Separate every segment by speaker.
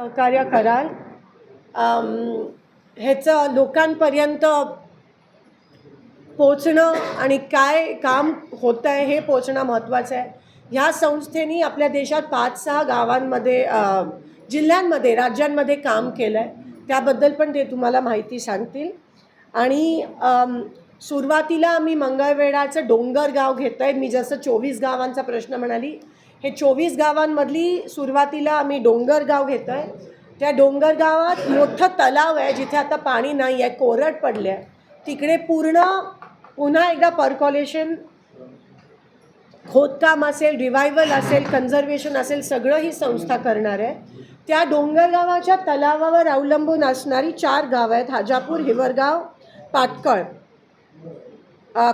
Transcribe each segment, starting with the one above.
Speaker 1: सहकार्य कराल. ह्याचं लोकांपर्यंत पोचणं आणि काय काम होतं आहे हे पोचणं महत्त्वाचं आहे. ह्या संस्थेनी आपल्या देशात पाच सहा गावांमध्ये जिल्ह्यांमध्ये राज्यांमध्ये काम केलं आहे त्याबद्दल पण ते तुम्हाला माहिती सांगतील. आणि सुरुवातीला आम्ही मंगळवेढाचं डोंगर गाव घेतो आहे मी जसं चोवीस गावांचा प्रश्न म्हणाली हे चोवीस गावांमधली सुरुवातीला आम्ही डोंगरगाव घेतो आहे त्या डोंगरगावात मोठं तलाव आहे जिथे आता पाणी नाही आहे कोरड पडलं आहे तिकडे पूर्ण पुन्हा एकदा पर्कॉलेशन खोदकाम असेल रिवायवल असेल कन्झर्वेशन असेल सगळं ही संस्था करणार आहे. त्या डोंगरगावाच्या तलावावर अवलंबून असणारी चार गावं आहेत हाजापूर हिवरगाव पाटकळ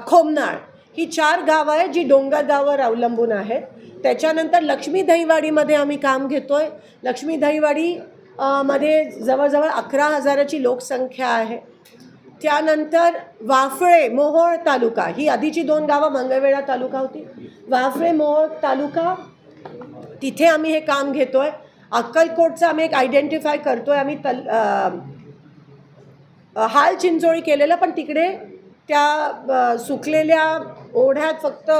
Speaker 1: खोमनाळ. ही चार गावं आहेत जी डोंगरगावावर अवलंबून आहेत. त्याच्यानंतर लक्ष्मी दहीवाडीमध्ये आम्ही काम घेतो आहे लक्ष्मी दहीवाडी मध्ये जवळजवळ अकरा हजाराची लोकसंख्या आहे. त्यानंतर वाफळे मोहोळ तालुका ही आधीची दोन गावं मंगळवेढा तालुका होती. वाफळे मोहोळ तालुका तिथे आम्ही हे काम घेतो आहे अक्कलकोटचं आम्ही एक आयडेंटिफाय करतो आहे आम्ही तल हाल चिंचोळी केलेलं पण तिकडे त्या सुकलेल्या ओढ्यात फक्त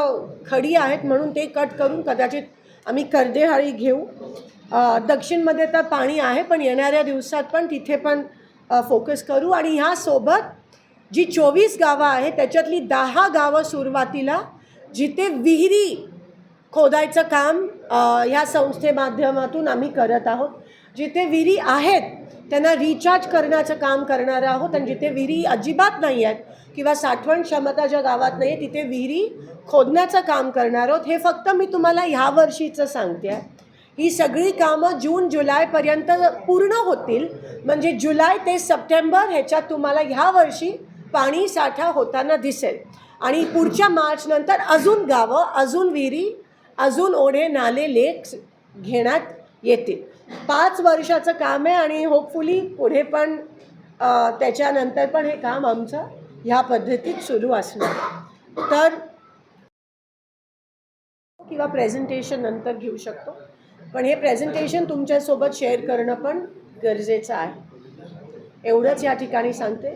Speaker 1: खडी आहेत म्हणून ते कट करून कदाचित आम्ही कर्देहाळी घेऊ. दक्षिणमध्ये तर पाणी आहे पण येणाऱ्या दिवसात पण तिथे पण फोकस करू. आणि ह्यासोबत जी चोवीस गावं आहेत त्याच्यातली दहा गावं सुरुवातीला जिथे विहिरी खोदायचं काम ह्या संस्थे माध्यमातून आम्ही करत आहोत. जिथे विहिरी आहेत त्यांना रिचार्ज करण्याचं काम करणार आहोत. आणि जिथे विहिरी अजिबात नाही आहेत किंवा साठवण क्षमता ज्या गावात नाही आहे तिथे विहिरी खोदण्याचं काम करणार आहोत. हे फक्त मी तुम्हाला ह्या वर्षीचं सांगते. आहे ही सगळी कामं जून जुलैपर्यंत पूर्ण होतील. म्हणजे जुलै ते सप्टेंबर ह्याच्यात तुम्हाला ह्या वर्षी पाणी साठा होताना दिसेल. आणि पुढच्या मार्चनंतर अजून गावं अजून विहिरी अजून ओढे नाले लेक घेण्यात येतील. पाच वर्षाचं काम आहे आणि होपफुली पुढे पण त्याच्यानंतर पण हे काम आमचं ह्या पद्धतीत सुरू असणार. तर किंवा प्रेझेंटेशन नंतर घेऊ शकतो. पण हे प्रेझेंटेशन तुमच्यासोबत शेअर करणं पण गरजेचं आहे. एवढंच या ठिकाणी सांगते.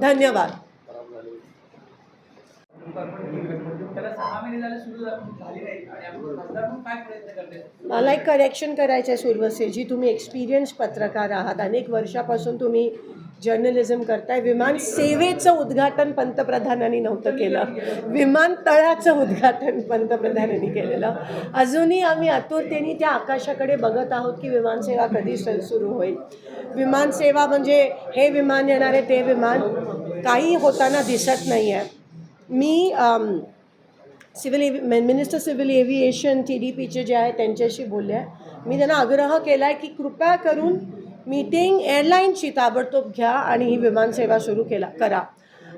Speaker 1: धन्यवाद
Speaker 2: त्याला सहा महिने झाले सुरू झाली नाही आणि आपण खासदार म्हणून काय प्रयत्न करते
Speaker 1: मला एक करेक्शन करायचं आहे सुरवसेजी तुम्ही एक्सपिरियन्स पत्रकार आहात अनेक वर्षापासून तुम्ही जर्नलिझम करताय. विमान सेवेचं उद्घाटन पंतप्रधानांनी नव्हतं केलं. विमानतळाचं उद्घाटन पंतप्रधानांनी केलेलं. अजूनही आम्ही आतुरतेने त्या आकाशाकडे बघत आहोत की विमानसेवा कधी स- सुरू होईल. विमानसेवा म्हणजे हे विमान येणारे ते विमान काही होताना दिसत नाही आहे मी civil एव्हि minister civil aviation T D पीचे जे आहे त्यांच्याशी बोलले आहे. मी त्यांना आग्रह केला आहे की कृपया करून मीटिंग एअरलाईनशी ताबडतोब घ्या आणि ही विमानसेवा सुरू केला करा.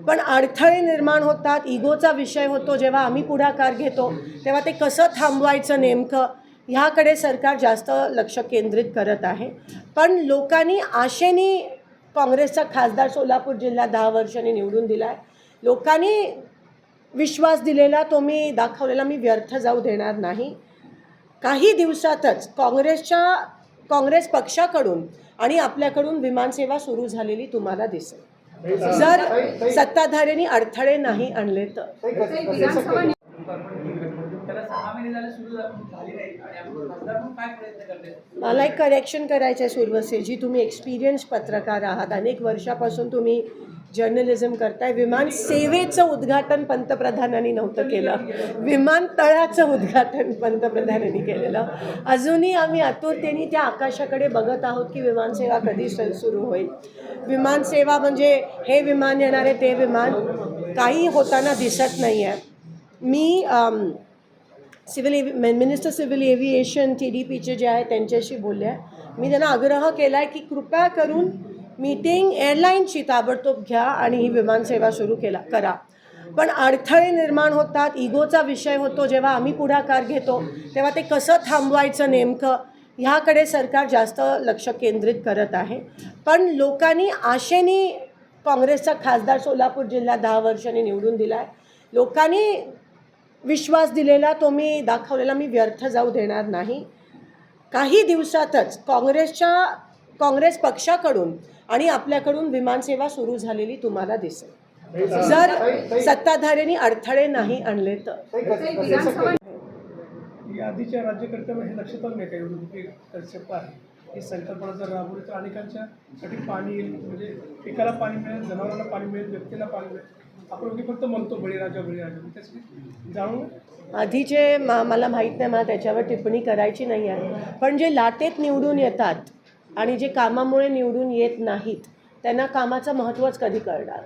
Speaker 1: पण अडथळे निर्माण होतात इगोचा विषय होतो जेव्हा आम्ही पुढाकार घेतो तेव्हा ते कसं थांबवायचं नेमकं ह्याकडे सरकार जास्त लक्ष केंद्रित करत आहे. पण लोकांनी आशेने काँग्रेसचा खासदार सोलापूर जिल्हा दहा वर्षांनी निवडून दिला आहे लोकांनी विश्वास दिलेला तो मी दाखवलेला मी व्यर्थ जाऊ देणार नाही काही दिवसातच काँग्रेसच्या काँग्रेस पक्षाकडून आणि आपल्याकडून विमानसेवा सुरू झालेली तुम्हाला दिसेल जर सत्ताधाऱ्यांनी अडथळे नाही आणले तर
Speaker 2: त्याला सहा महिने झाले सुरू झाली नाही आणि आपण खासदार म्हणून काय प्रयत्न करते
Speaker 1: मला एक करेक्शन करायचं आहे सुरवसेजी तुम्ही एक्सपिरियन्स पत्रकार आहात अनेक वर्षापासून तुम्ही जर्नलिझम करताय. विमान सेवेचं उद्घाटन पंतप्रधानांनी नव्हतं केलं. विमानतळाचं उद्घाटन पंतप्रधानांनी केलेलं अजूनही आम्ही आतुरतेने त्या आकाशाकडे बघत आहोत की विमानसेवा कधी सुरू होईल. विमानसेवा म्हणजे हे विमान येणारे ते विमान काही होताना दिसत नाही आहे मी civil एव्हि minister civil aviation T D पीचे जे आहे त्यांच्याशी बोलले आहे. मी त्यांना आग्रह केला आहे की कृपया करून मीटिंग एअरलाईनशी ताबडतोब घ्या आणि ही विमानसेवा सुरू केला करा. पण अडथळे निर्माण होतात इगोचा विषय होतो जेव्हा आम्ही पुढाकार घेतो तेव्हा ते कसं थांबवायचं नेमकं ह्याकडे सरकार जास्त लक्ष केंद्रित करत आहे. पण लोकांनी आशेने काँग्रेसचा खासदार सोलापूर जिल्हा दहा वर्षांनी निवडून दिला आहे लोकांनी विश्वास दिलेला तो मी दाखवलेला मी व्यर्थ जाऊ देणार नाही. काही दिवसातच काँग्रेसच्या काँग्रेस पक्षाकडून आणि आपल्याकडून विमानसेवा सुरू झालेली तुम्हाला दिसेल. जर सत्ताधाऱ्यांनी अडथळे नाही आणले तर.
Speaker 3: आधीच्या राज्यकर्त्यांना हे लक्षात आलं नाही काही एवढी कन्सेप्ट आहे. ही संकल्पना जर राबवली तर अनेकांच्यासाठी पाणी येईल म्हणजे पिकाला पाणी मिळेल जनावरांना पाणी मिळेल व्यक्तीला पाणी मिळेल. आपण फक्त म्हणतो बळीराजा बळीराजा जाणून
Speaker 1: आधीचे मा मला माहीत नाही मला त्याच्यावर टिप्पणी करायची नाही आहे. पण जे लाटेत निवडून येतात आणि जे कामामुळे निवडून येत नाहीत त्यांना कामाचं महत्त्वच कधी कळणार?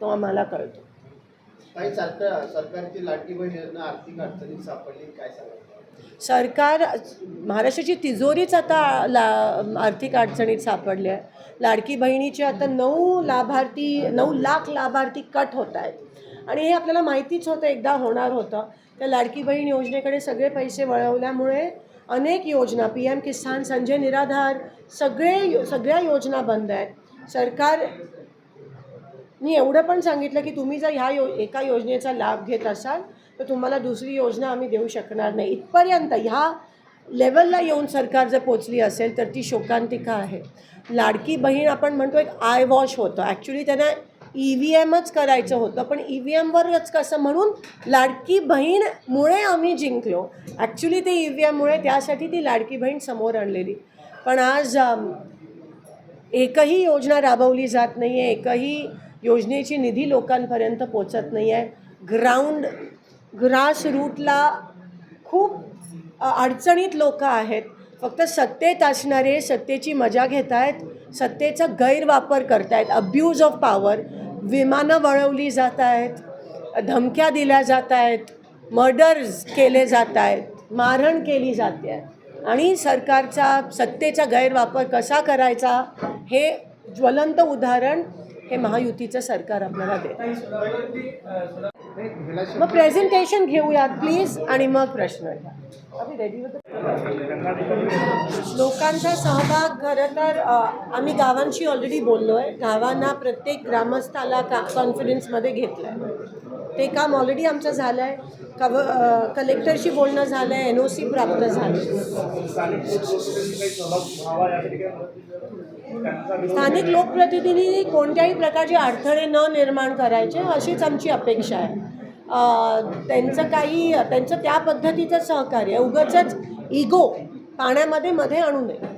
Speaker 1: तो आम्हाला कळतो.
Speaker 4: काही सरकार सरकारची लाडकी बहीण योजना आर्थिक अडचणीत सापडली काय सांगाल?
Speaker 1: सरकार महाराष्ट्राची तिजोरीच आता ला आर्थिक अडचणीत सापडली आहे. लाडकी बहिणीचे आता नऊ लाभार्थी नऊ लाख लाभार्थी कट होत आहेत. आणि हे आपल्याला माहितीच होतं एकदा होणार होतं. त्या लाडकी बहीण योजनेकडे सगळे पैसे वळवल्यामुळे अनेक योजना पी एम किसान संजय निराधार सगळे सगळ्या योजना बंद आहेत. सरकार मी एवढं पण सांगितलं की तुम्ही जर ह्या यो एका योजनेचा लाभ घेत असाल तर तुम्हाला दुसरी योजना आम्ही देऊ शकणार नाही. इथपर्यंत ह्या लेवलला येऊन सरकार जर पोचली असेल तर ती शोकांतिका आहे. लाडकी बहीण आपण म्हणतो एक आय वॉश होतं. ॲक्च्युली त्यांना ई व्ही एमच करायचं होतं पण ई व्ही एमवरच कसं म्हणून लाडकी बहीणमुळे आम्ही जिंकलो. ॲक्च्युली ते ई व्ही एममुळे त्यासाठी ती लाडकी बहीण समोर आणलेली. पण आज एकही योजना राबवली जात नाही आहे एकही योजनेची निधी लोकांपर्यंत पोचत नाही आहे. ग्राउंड ग्रास रूटला खूप अडचणीत लोक आहेत. फक्त सत्तेत असणारे सत्तेची मजा घेत आहेत सत्तेचा गैरवापर करत आहेत अब्यूज ऑफ पॉवर विमानं वळवली जात आहेत धमक्या दिल्या जात आहेत मर्डर्स केले जात आहेत मारहाण केली जाते. आहे आणि सरकारचा सत्तेचा गैरवापर कसा करायचा हे ज्वलंत उदाहरण हे महायुतीचं सरकार आपल्याला देत.
Speaker 2: सोलापूर
Speaker 1: मग प्रेझेंटेशन घेऊयात प्लीज आणि मग प्रश्न? लोकांचा सहभाग खरं तर आम्ही गावांशी ऑलरेडी बोललो आहे गावांना प्रत्येक ग्रामस्थाला का कॉन्फिडन्समध्ये घेतलं आहे ते काम ऑलरेडी आमचं झालं आहे कव कलेक्टरशी बोलणं झालं आहे एन ओ सी प्राप्त झालं स्थानिक लोकप्रतिनिधींनी कोणत्याही प्रकारचे अडथळे न निर्माण करायचे अशीच आमची अपेक्षा आहे. त्यांचं काही त्यांचं त्या पद्धतीचं सहकार्य उगच इगो पाण्यामध्ये मध्ये आणू नये.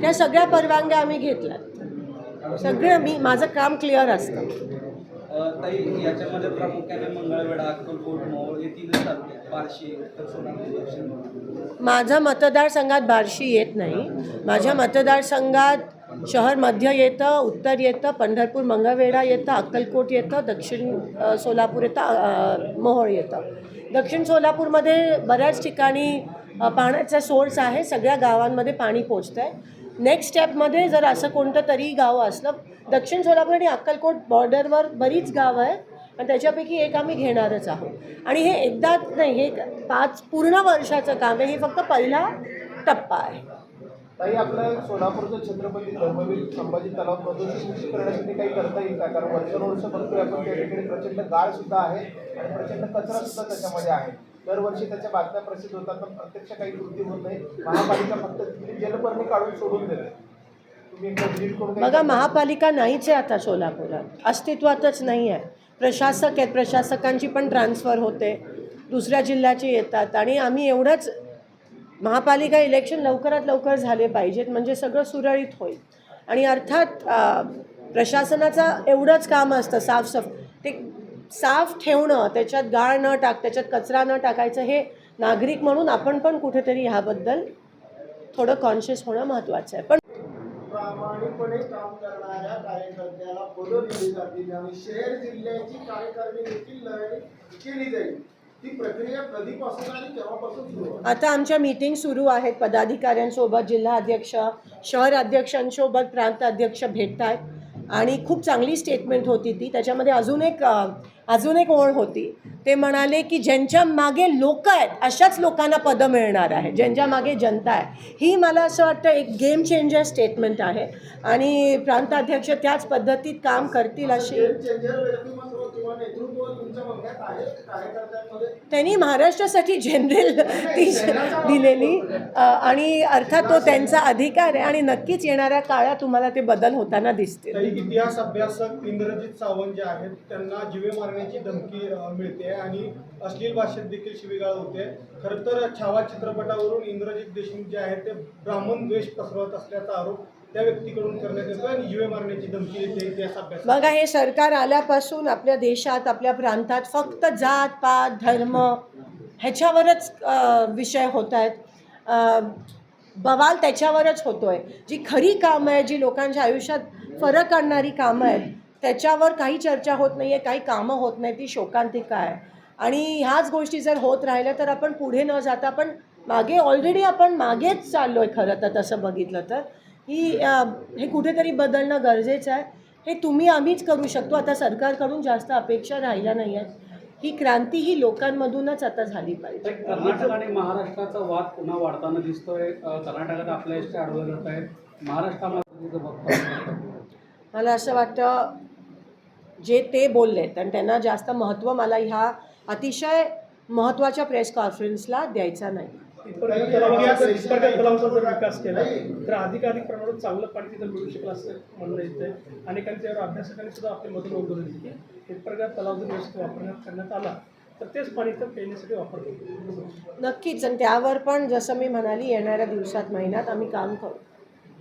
Speaker 1: त्या सगळ्या परवानग्या आम्ही घेतल्या सगळं मी माझं काम क्लिअर असतं.
Speaker 5: ताई याच्यामध्ये प्रामुख्याने मंगळवेढा अक्कलकोट मोहोळ हे तीनच तालुके आहेत. बार्शी उत्तर सोलापूर दक्षिण
Speaker 1: माझा मतदारसंघात बार्शी येत नाही. माझ्या मतदारसंघात शहर मध्य येतं उत्तर येतं पंढरपूर मंगळवेढा येतं अक्कलकोट येतं दक्षिण अ, सोलापूर येतं अ, मोहोळ येतं. दक्षिण सोलापूरमध्ये बऱ्याच ठिकाणी पाण्याचा सोर्स आहे सगळ्या गावांमध्ये पाणी पोचतं आहे नेक्स्ट स्टेपमध्ये जर असं कोणतं तरी गाव असलं दक्षिण सोलापूर आणि अक्कलकोट बॉर्डरवर बरीच गावं आहेत आणि त्याच्यापैकी एक आम्ही घेणारच आहोत. आणि हे एकदाच नाही हे पाच पूर्ण वर्षाचं काम आहे हे फक्त पहिला टप्पा आहे.
Speaker 4: ताई आपलं सोलापूरचं छत्रपती धर्मवीर संभाजी तलाव प्रदूषण करण्यासाठी काही करता येईल का? कारण वर्षानुवर्ष बघतोय आपण त्या ठिकाणी प्रचंड गाळ सुद्धा आहे आणि प्रचंड कचरा सुद्धा त्याच्यामध्ये आहे. दरवर्षी त्याच्या बातम्या प्रसिद्ध होतात पण प्रत्यक्ष काही कृती होत नाही. महापालिका फक्त तिथली जलपर्णी काढून सोडून देते.
Speaker 1: बघा महापालिका नाहीच आहे आता सोलापुरात. अस्तित्वातच नाही आहे. प्रशासक आहेत. प्रशासकांची पण ट्रान्सफर होते. दुसऱ्या जिल्ह्याचे येतात. आणि आम्ही एवढंच महापालिका इलेक्शन लवकरात लवकर झाले पाहिजेत. म्हणजे सगळं सुरळीत होईल. आणि अर्थात प्रशासनाचा एवढंच काम असतं साफसफ ते साफ ठेवणं त्याच्यात गाळ न टाक त्याच्यात कचरा न टाकायचं हे नागरिक म्हणून आपण पण कुठेतरी ह्याबद्दल थोडं कॉन्शियस होणं महत्त्वाचं आहे. पण
Speaker 4: प्रामाणिकपणे काम करणाऱ्या कार्यकर्त्याला दिली जातील आणि शहर जिल्ह्याची कार्यकारिणी देखील केली जाईल. ती प्रक्रिया कधीपासून आणि केव्हापासून सुरू आहे
Speaker 1: आता आमच्या मीटिंग सुरू आहेत. पदाधिकाऱ्यांसोबत जिल्हा अध्यक्ष शहर अध्यक्षांसोबत प्रांत अध्यक्ष भेटत आहेत आणि खूप चांगली स्टेटमेंट होती ती. त्याच्यामध्ये अजून एक अजून एक ओळ होती. ते म्हणाले की ज्यांच्या मागे लोक आहेत अशाच लोकांना पदं मिळणार आहे ज्यांच्या मागे जनता आहे. ही मला असं वाटतं एक गेम चेंजर स्टेटमेंट आहे. आणि प्रांताध्यक्ष त्याच पद्धतीत काम करतील अशी
Speaker 4: नेतृत्व तुमच्या बघण्यात आहे कार्यकर्त्यांमध्ये
Speaker 1: त्यांनी महाराष्ट्रासाठी जनरल ती दिलेली आणि अर्थात तो त्यांचा अधिकार आहे आणि नक्कीच येणाऱ्या काळात तुम्हाला ते बदल होताना दिसतील.
Speaker 6: इतिहास अभ्यासक इंद्रजित सावंत जे आहेत त्यांना जीवे मारण्याची धमकी मिळते आणि अश्लील भाषेत देखील शिवीगाळ होते. खरं तर छावा चित्रपटावरून इंद्रजित देशमुख जे आहेत ते ब्राह्मण द्वेष पसरवत असल्याचा आरोप त्या व्यक्तीकडून करण्यात येतो आणि जीवे मारण्याची धमकी देते इतिहास
Speaker 1: बघा हे सरकार आल्यापासून आपल्या देशात आपल्या प्रांतात फक्त जात पात धर्म ह्याच्यावरच विषय होत आहेत. बवाल त्याच्यावरच होतो आहे जी खरी कामं आहे जी लोकांच्या आयुष्यात फरक आणणारी कामं आहेत त्याच्यावर काही चर्चा होत नाही आहे काही कामं होत नाही ती शोकांतिका आहे. आणि ह्याच गोष्टी जर होत राहिल्या तर आपण पुढे न जाता पण मागे ऑलरेडी आपण मागेच चाललो आहे खरं तर तसं बघितलं तर. ही हे कुठेतरी बदलणं गरजेचं आहे. हे तुम्ही आम्हीच करू शकतो. आता सरकारकडून जास्त अपेक्षा राहिल्या नाही आहेत. ही क्रांती ही लोकांमधूनच आता झाली पाहिजे.
Speaker 7: कर्नाटक आणि महाराष्ट्राचा वाद पुन्हा वाढताना दिसतोय. कर्नाटकात आपल्या एसटी अडवलं जात आहेत महाराष्ट्रामध्ये
Speaker 1: मला असं वाटतं जे ते बोललेत आणि त्यांना जास्त महत्त्व मला ह्या अतिशय महत्त्वाच्या प्रेस कॉन्फरन्सला द्यायचा नाही.
Speaker 3: तलावाचा जर विकास केला तर अधिकाधिक प्रमाणात चांगलं पाणी तिथं मिळू शकलं असं म्हणणं येतं आहे अनेकांच्या यावर अभ्यासकांनी सुद्धा आपले मत नोंदवली की इतपर्यंत तलाव जर व्यवस्थित वापरण्यात करण्यात आला तर तेच पाणी इथं पिण्यासाठी वापरतो.
Speaker 1: नक्कीच. आणि त्यावर पण जसं मी म्हणाली येणाऱ्या दिवसात महिन्यात आम्ही काम करू.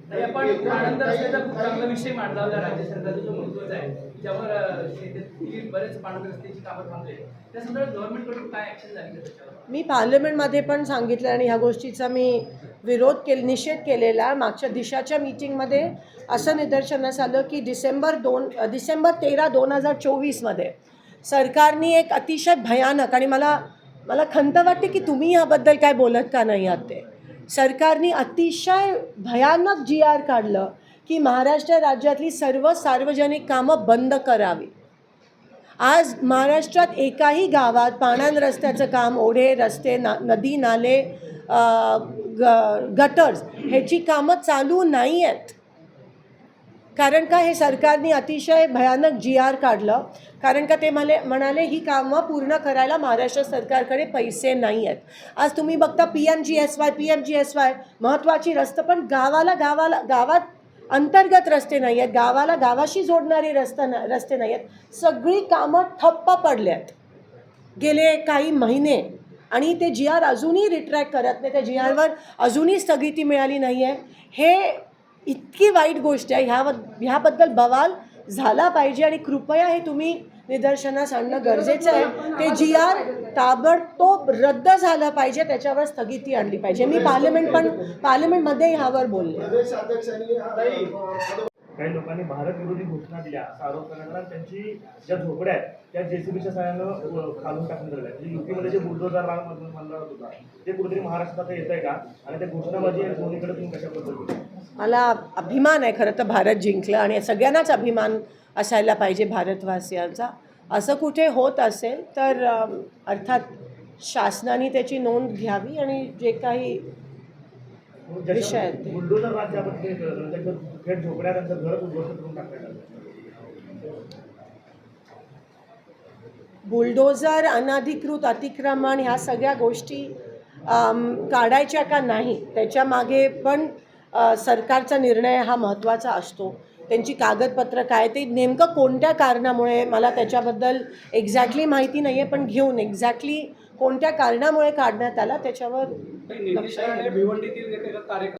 Speaker 2: ताई, आपण आनंद रस्त्याचा खूप चांगला विषय मांडला होता राज्य सरकारचा जो महत्त्वाचा आहे त्यावर शेतीतील बरेच पाणंद कामं थांबले त्या संदर्भात गव्हर्नमेंटकडून काय ऍक्शन झाली
Speaker 1: मी पार्लमेंटमध्ये पण सांगितलं आणि ह्या गोष्टीचा मी विरोध केल निषेध केलेला मागच्या दिशाच्या मीटिंगमध्ये असं निदर्शनास आलं की डिसेंबर दोन डिसेंबर तेरा दोन हजार चोवीसमध्ये सरकारने एक अतिशय भयानक आणि मला मला खंत वाटते की तुम्ही ह्याबद्दल काय बोलत का नाही आहात ते? सरकारने अतिशय भयानक जी आर काढलं की महाराष्ट्र राज्यातली सर्व सार्वजनिक कामं बंद करावी. आज महाराष्ट्रात एकाही गावात पाण्यान रस्त्याचं काम ओढे रस्ते ना नदी नाले ग गटर्स ह्याची कामं चालू नाही आहेत कारण का हे सरकारने अतिशय भयानक जी आर काढलं? कारण का ते म्हणे म्हणाले ही कामं पूर्ण करायला महाराष्ट्र सरकारकडे पैसे नाही आहेत. आज तुम्ही बघता P M G S Y P M G S Y महत्त्वाची रस्तं पण गावाला गावाला गावात अंतर्गत रस्ते नाही आहेत. गावाला गावाशी जोडणारे रस्ता न रस्ते नाही आहेत. सगळी कामं ठप्प पडले आहेत. गेले काही महिने आणि ते जी आर अजूनही रिट्रॅक्ट करत नाही. त्या जी आरवर अजूनही स्थगिती मिळाली नाही आहे हे इतकी वाईट गोष्ट आहे. ह्या ह्याबद्दल बवाल झाला पाहिजे आणि कृपया हे तुम्ही निदर्शनास आणणं गरजेचं आहे. ते जी आर ताबडतोब रद्द झालं पाहिजे त्याच्यावर स्थगिती आणली पाहिजे. मी पार्लमेंट पण पार्लमेंटमध्ये ह्यावर बोलले.
Speaker 8: काही लोकांनी भारत विरोधी घोषणा दिल्या असा आरोप करण्यात आला. त्यांची ज्या झोपड्या आहेत त्या जेसीबीच्या सहाय्यानं खालून टाकण्यात आल्या. म्हणजे युपीमध्ये जे बुलडोजर राग मधून मानला होता ते कुठेतरी महाराष्ट्रात येत आहे का? आणि त्या घोषणाबाजी दोन्हीकडे तुम्ही कशा पद्धतीने
Speaker 1: मला अभिमान आहे खरं तर भारत जिंकलं आणि सगळ्यांनाच अभिमान असायला पाहिजे भारतवासियांचा असं कुठे होत असेल तर अर्थात शासनाने त्याची नोंद घ्यावी आणि जे काही विषय आहेत.
Speaker 8: बुलडोजर
Speaker 1: अनधिकृत अतिक्रमण ह्या सगळ्या गोष्टी काढायच्या का नाही त्याच्यामागे पण सरकारचा निर्णय हा महत्त्वाचा असतो. त्यांची कागदपत्र काय ते नेमकं कोणत्या कारणामुळे मला त्याच्याबद्दल एक्झॅक्टली माहिती नाही आहे पण घेऊन एक्झॅक्टली कोणत्या कारणामुळे काढण्यात आला त्याच्यावर